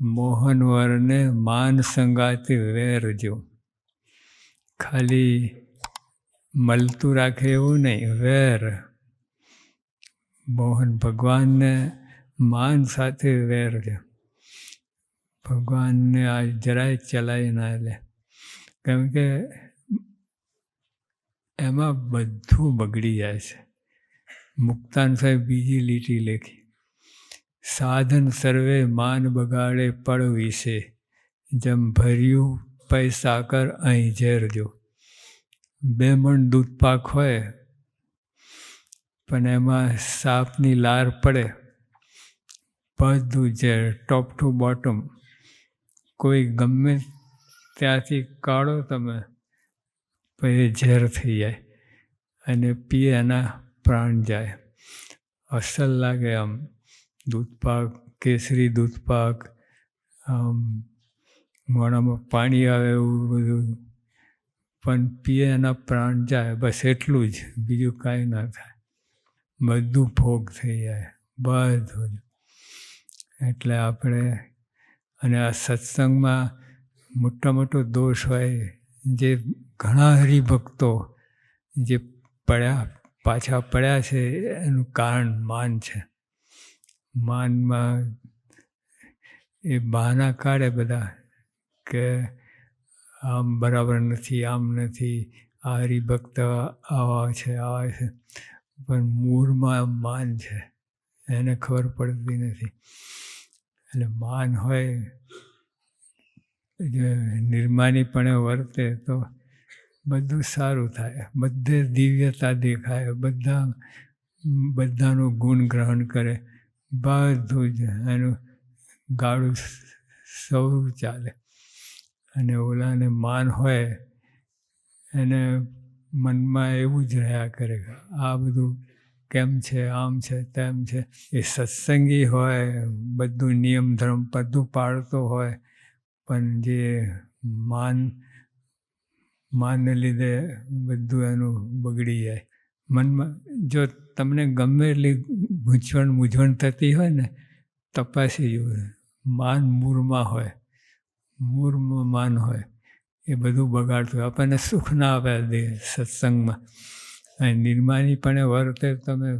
મોહનવરને માન સંગાતી વેરજો ખાલી મળતું રાખે એવું નહીં, વેર. મોહન ભગવાનને માન સાથે વેર જો ભગવાનને આ જરાય ચલાવી ના લે. કેમ કે એમાં બધું બગડી જાય છે. મુક્તાન સાહેબ બીજી લીટી લેખી. સાધન સર્વે માન બગાડે પળ વિશે. જેમ ભર્યું પૈસા કર અહીં ઝેરજો બે મણ દૂધ પાક હોય, પણ એમાં સાપની લાર પડે. બધું ઝેર, ટોપ ટુ બોટમ. કોઈ ગમે ત્યાંથી કાઢો તમે પછી ઝેર થઈ જાય અને પીએ એના પ્રાણ જાય. અસલ લાગે આમ. દૂધપાક, કેસરી દૂધપાક, આમ મોઢામાં પાણી આવે એવું બધું. પણ પીએ એના પ્રાણ જાય, બસ એટલું જ. બીજું કાંઈ ના થાય. બધું ભોગ થઈ જાય. બધું એટલે આપણે, અને આ સત્સંગમાં મોટા મોટો દોષ હોય, જે ઘણા હરિભક્તો જે પડ્યા, પાછા પડ્યા છે, એનું કારણ માન છે. માનમાં એ બહાના કાઢે બધા કે આમ બરાબર નથી, આમ નથી, આ હરિભક્ત આવા છે આવા છે. પણ મૂળમાં માન છે, એને ખબર પડતી નથી. એટલે માન હોય, જે નિર્માનીપણે વર્તે તો બધું સારું થાય. બધે દિવ્યતા દેખાય, બધા, બધાનું ગુણ ગ્રહણ કરે. બધું જ એનું ગાળું સૌરું ચાલે. અને ઓલાને માન હોય, એને મનમાં એવું જ રહ્યા કરે આ બધું કેમ છે, આમ છે, તેમ છે. એ સત્સંગી હોય, બધું નિયમ ધર્મ બધું પાળતો હોય, પણ જે માન, માનને લીધે બધું એનું બગડી જાય. મનમાં જો તમને ગમે એટલી ગૂંચવણ મૂંઝવણ થતી હોય ને, તપાસી જવું માન મૂળમાં હોય, મૂળમાં માન હોય, એ બધું બગાડતું હોય. આપણને સુખ ના આપે દે સત્સંગમાં. અને નિર્માનીપણે વર્તે તમે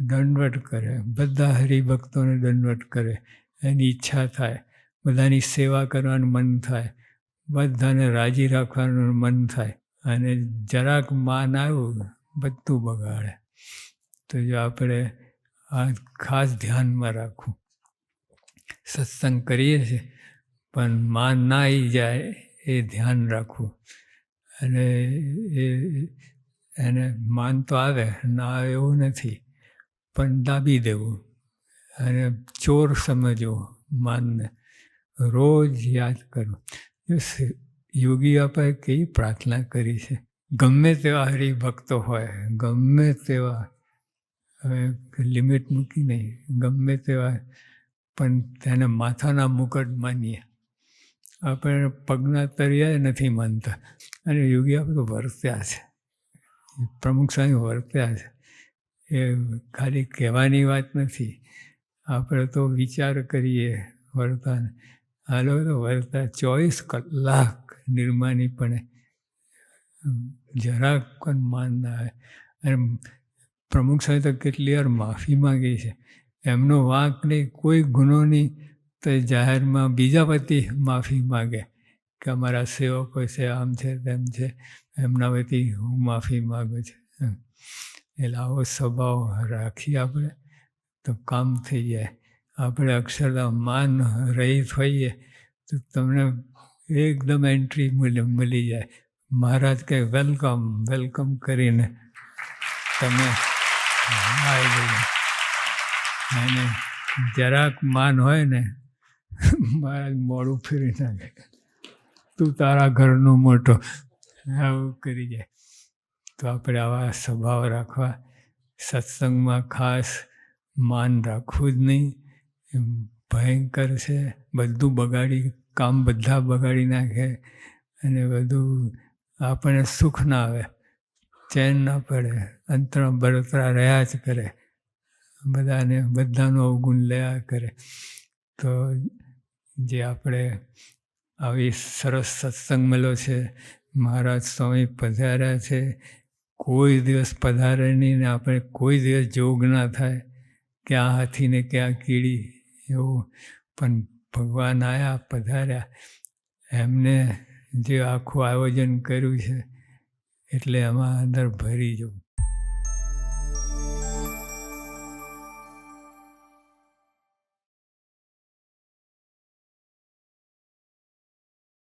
દંડવટ કરે. બધા હરિભક્તોને દંડવટ કરે. એની ઈચ્છા થાય. બધાની સેવા કરવાનું મન થાય. બધાને રાજી રાખવાનું મન થાય. અને જરાક માન આવ્યું બધું બગાડે. તો જો આપણે આ ખાસ ધ્યાનમાં રાખવું. સત્સંગ કરીએ છીએ, પણ માન ના આવી જાય એ ધ્યાન રાખવું. અને એ, એને માન તો આવે, ના આવે એવું નથી, પણ દાબી દેવું. અને ચોર સમજવો માનને. રોજ યાદ કરવું યોગી આપણે કેવી પ્રાર્થના કરી છે? ગમે તેવા હરિભક્તો હોય, ગમે તેવા, હવે લિમિટ મૂકી નહીં, ગમે તેવા, પણ તેને માથાના મુકટ માનીએ. આપણે પગના તરિયા નથી માનતા. અને યોગી આપણે વર્ત્યા છે. પ્રમુખ સ્વામી વર્ત્યા છે. એ ખાલી કહેવાની વાત નથી. આપણે તો વિચાર કરીએ વર્તાને. હાલો તો વર્તા ચોવીસ કલાક નિર્માનીપણે જરાક પણ માન ના આવે અને પ્રમુખ સાહેબ તો કેટલી વાર માફી માગી છે. એમનો વાંક નહીં, કોઈ ગુનો નહીં, તો જાહેરમાં બીજા વતી માફી માગે કે અમારા સેવકો છે, આમ છે, તેમ છે. એમના વતી હું માફી માગું છું. એટલે આવો સ્વભાવ રાખીએ આપણે, તો કામ થઈ જાય. આપણે અક્ષરધામ માન રહિત હોઈએ, તો તમને એકદમ એન્ટ્રી મળી જાય. મહારાજ કહે વેલકમ વેલકમ કરીને તમે આવી જરાક માન હોય ને, મહારાજ મોડું ફેરી નાખે. તું તારા ઘરનો મોટો. આવું કરી જાય. તો આપણે આવા સ્વભાવ રાખવા. સત્સંગમાં ખાસ માન રાખવું જ નહીં. ભયંકર છે. બધું બગાડી, કામ બધા બગાડી નાખે. અને બધું આપણને સુખ ના આવે, ચેન ના પડે, અંતરા બળતરા રહ્યા જ કરે, બધાને, બધાનો અવગુણ લયા કરે. તો જે આપણે આવી સરસ સત્સંગ મળ્યો છે, મહારાજ સ્વામી પધાર્યા છે, કોઈ દિવસ પધારે નહીં ને આપણે કોઈ દિવસ જોગ ના થાય કે આ હાથીને કે આ કીડી એવું, પણ ભગવાન આવ્યા પધાર્યા. એમને જે આખું આયોજન કર્યું છે એટલે એમાં અંદર ભરી જવું.